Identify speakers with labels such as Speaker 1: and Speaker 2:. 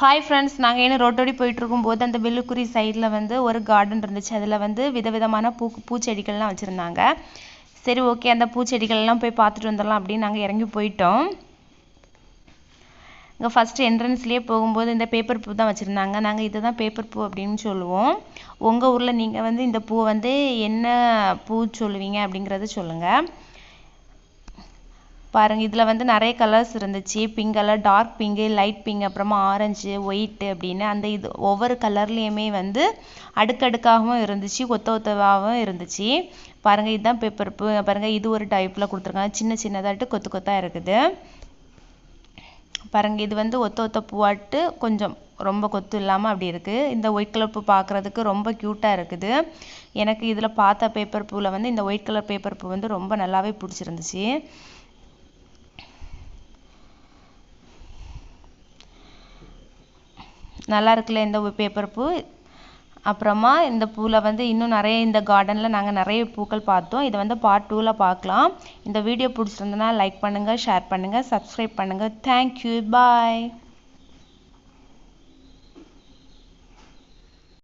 Speaker 1: Hi friends நாங்கள் என்ன ரோட்டோடி போயிட்டு இருக்கும்போது அந்த வெள்ளுக்குறி சைடில் வந்து ஒரு கார்டன் இருந்துச்சு. அதில் வந்து விதவிதமான பூ பூச்செடிகள்லாம் வச்சுருந்தாங்க. சரி ஓகே அந்த பூச்செடிகள்லாம் போய் பார்த்துட்டு வந்துடலாம் அப்படின்னு நாங்கள் இறங்கி போயிட்டோம். இங்கே ஃபஸ்ட்டு என்ட்ரன்ஸ்லேயே போகும்போது இந்த பேப்பர் பூ தான் வச்சுருந்தாங்க. நாங்கள் இது தான் பேப்பர் பூ அப்படின்னு சொல்லுவோம். உங்கள் ஊரில் நீங்கள் வந்து இந்த பூவை வந்து என்ன பூ சொல்லுவீங்க அப்படிங்கிறத சொல்லுங்கள் பாருங்கள் இதில் வந்து நிறைய கலர்ஸ் இருந்துச்சு. Pink colour dark pink light pink அப்புறமா ஆரஞ்சு ஒயிட்டு அப்படின்னு. அந்த இது ஒவ்வொரு கலர்லேயுமே வந்து அடுக்கடுக்காகவும் இருந்துச்சு ஒத்த ஒத்தவாகவும் இருந்துச்சு. பாருங்கள் இதுதான் பேப்பர் பூ. பாருங்கள் இது ஒரு டைப்பில் கொடுத்துருக்காங்க. சின்ன சின்னதாட்டு கொத்து கொத்தாக இருக்குது. பாருங்கள் இது வந்து ஒத்த ஒத்த பூவாட்டு கொஞ்சம் ரொம்ப கொத்து இல்லாமல் அப்படி இருக்குது இந்த ஒயிட் கலர் பூ பார்க்குறதுக்கு ரொம்ப க்யூட்டாக இருக்குது. எனக்கு இதில் பார்த்த பேப்பர் பூவில் வந்து இந்த ஒயிட் கலர் பேப்பர் பூ வந்து ரொம்ப நல்லாவே பிடிச்சிருந்துச்சு. நல்லா இருக்குல்ல இந்த பேப்பர் பூ? அப்புறமா இந்த பூவில் வந்து இன்னும் நிறைய இந்த கார்டனில் நாங்கள் நிறைய பூக்கள் பார்த்தோம். இதை வந்து பார்ட் டூவில் பார்க்கலாம். இந்த வீடியோ பிடிச்சிருந்தனா லைக் பண்ணுங்கள் ஷேர் பண்ணுங்கள் சப்ஸ்கிரைப் பண்ணுங்கள் தேங்க்யூ பாய்